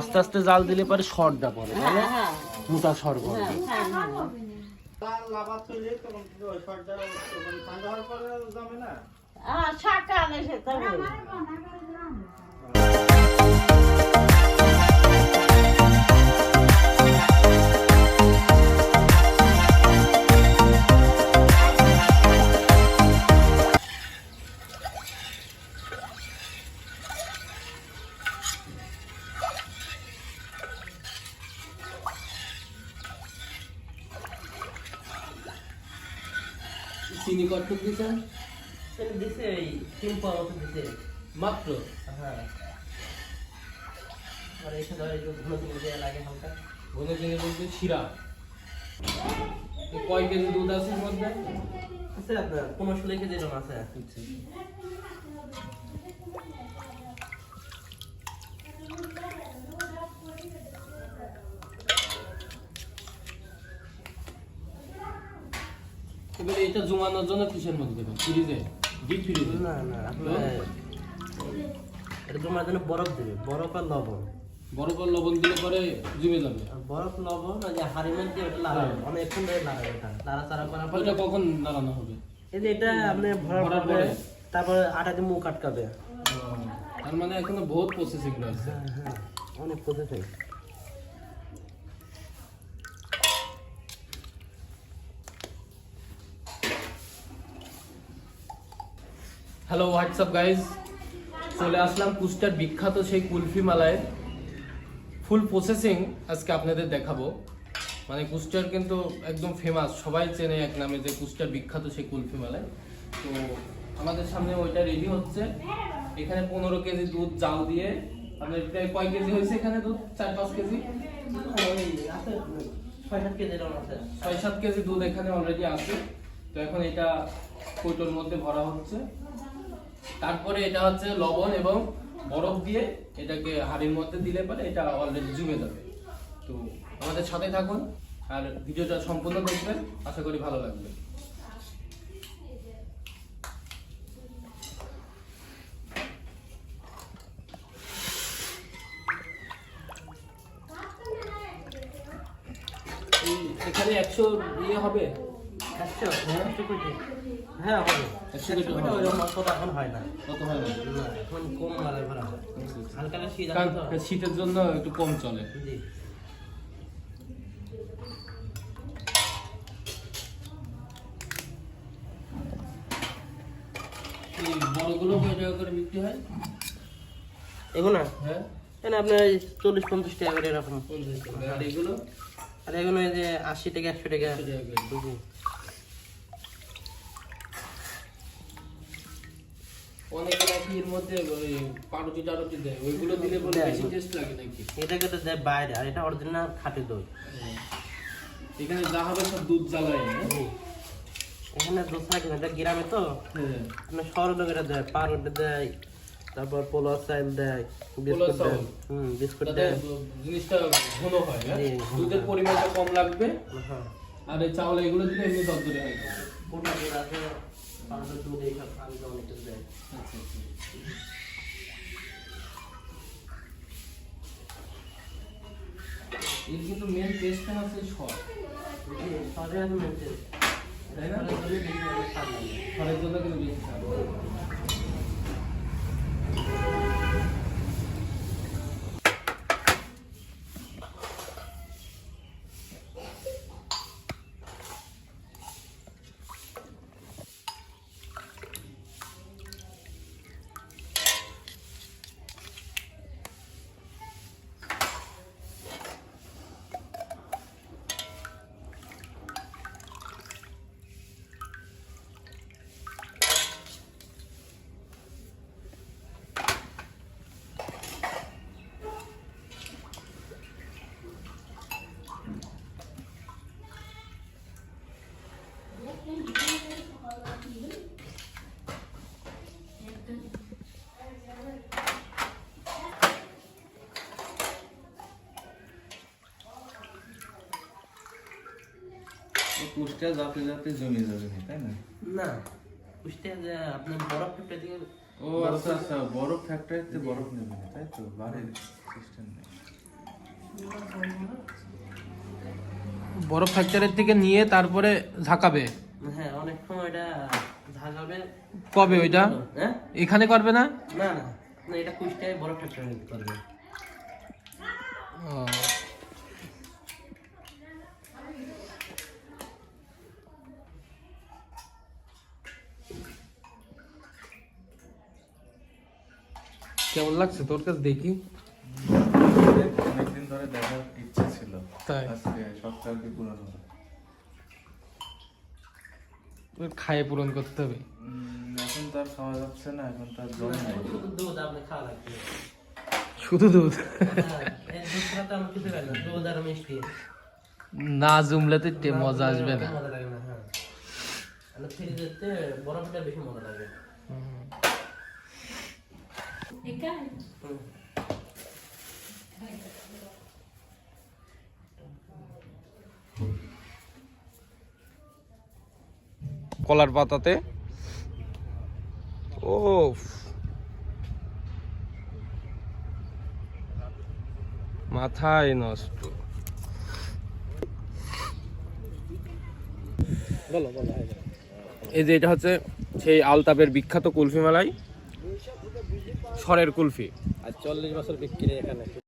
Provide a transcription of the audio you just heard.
আস্তে আস্তে জাল দিলে পরে শর্টটা পড়ে? হ্যাঁ হ্যাঁ। মোটা সর পড়ে। হ্যাঁ। চিনি কত সেটা দিছে এই তিন পাওয়া মতো দিছে। মাত্র? হ্যাঁ। আর এখানে ঘন চিনি দেওয়া লাগে হালকা। ঘন চিনি বলতে শিরা। কয় কেজি দুধ আছে মধ্যে? আছে আপনার পনেরো ষোলো কেজি এরকম আছে এবারে এটা জমানোর জন্য কিসের মধ্যে দেবেন? ফ্রিজে? ডিপ ফ্রিজে না না আপনার এটা জমার জন্য বরফ দেবে বরফ আর লবণ। বরফ আর লবণ দিলে পরে জমে যাবে। আর বরফ লবণ আর যে হাড়ির মধ্যে ওটা লাগাবে অনেকক্ষণ ধরে লাগাবে এটা। লাড়াচাড়া করার পরে ওইটা কখন নাড়ানো হবে? এই যে এটা আপনি ভরার পরে পরে? তারপর আটা দিয়ে মুখ আটকাবে। তার মানে এখনও বহুত প্রসেসিং রয়েছে। হ্যাঁ হ্যাঁ অনেক প্রসেসিং হ্যালো হোয়াটসঅ্যাপ গাইজ চলে আসলাম কুষ্টার বিখ্যাত সেই কুলফি মালায়। ফুল প্রসেসিং আজকে আপনাদের দেখাবো। মানে কুষ্টার কিন্তু একদম ফেমাস সবাই চেনে এক নামে যে কুষ্টার বিখ্যাত সেই কুলফি মালায়। তো আমাদের সামনে ওইটা রেডি হচ্ছে। এখানে পনেরো কেজি দুধ জাল দিয়ে। আপনার প্রায় কয় কেজি হয়েছে এখানে দুধ? চার পাঁচ কেজি? ছয় সাত কেজি দুধ এখানে অলরেডি আছে। তো এখন এটা কৌটোর মধ্যে ভরা হচ্ছে। তারপরে এটা হচ্ছে লবণ এবং বরফ দিয়ে এটাকে হাড়ির মধ্যে দিলে পরে এটা অলরেডি জমে যাবে। তো আমাদের সাথে থাকুন আর ভিডিওটা সম্পূর্ণ দেখবেন, আশা করি ভালো লাগবে। এখানে একশো ইয়ে হবে? হ্যাঁ? হ্যাঁ হবে। শীতের জন্য একটু কম চলে। বড়গুলো কয় টাকা করে বিক্রি হয়? এগুলো হ্যাঁ। আপনার চল্লিশ পঞ্চাশ টাকা করে এরকম। আর এগুলো? আর এগুলো এই যে আশি টাকা একশো টাকা একশো টাকা করে জি। অনেকে নাকি এর মধ্যে ওই পাউরুটি টারুটি দেয়। ওইগুলো দিলে বলে দেয়। বেশি টেস্ট লাগে নাকি? এটাকে তো দেয় বাইরে আর এটা অরিজিনাল খাঁটি দই। এখানে যা হবে সব দুধ জ্বালায় এখানে দুধ থাকে না এটা গ্রামে তো। হ্যাঁ। লোকেরা দেয় পাউরুটি দেয় তারপর পোলো চাইল দেয় বিস্কুট দেয় হুম বিস্কুট দেয়। জিনিসটা ঘন হয় হ্যাঁ? দুধের পরিমাণটা কম লাগবে। হ্যাঁ। আর এই চাউল এগুলো দিলে এমনি দরদরে হয়। গোটা দুধ এই পাউরুটি দুধ এইসব আলাদা অনেক কিছু দেয় আচ্ছা আচ্ছা। এর কিন্তু মেন টেস্টটা হচ্ছে সর সরের মেন টেস্ট তাই না। শর্টের জন্য কিন্তু বেশি কুষ্টা যাতে যাতে জমে যাবে তাই না? না যে আপনার বরফ দিয়ে ও আচ্ছা আচ্ছা বরফ ফ্যাক্টরিতে বরফ নেবে তাই তো? বাড়ির সিস্টেম নেই। বরফ ফ্যাক্টরির থেকে নিয়ে তারপরে ঝাঁকাবে? হ্যাঁ অনেক সময় এটা ঝাঁকাবে। কবে ওইটা? হ্যাঁ? এখানে করবে না? না না না এটা কুষ্টায় বড় ফ্যাক্টরি করবে। ও। কেমন লাগছে তোর কাছে দেখি? অনেকদিন ধরে দেখার ইচ্ছে ছিল। তাই? আজকে আর কি পূরণ হলো খায়ে পূরণ করতে হবে। এখন তো আর খাওয়া যাচ্ছে না এখন তো আর জমে নাই। শুধু দুধ আপনি খাওয়া লাগবে। শুধু দুধ? হ্যাঁ, না দুধ আর মিষ্টি। না জমলে তো মজা আসবে না। হ্যাঁ। ফ্রিজেতে বরফটা বেশি মজা লাগে। কলার পাতাতে? ও মাথায় নষ্ট। এই যে এটা হচ্ছে সেই আলতাপের বিখ্যাত কুলফি মালাই। সরের কুলফি। আর চল্লিশ বছর বিক্রি এখানে।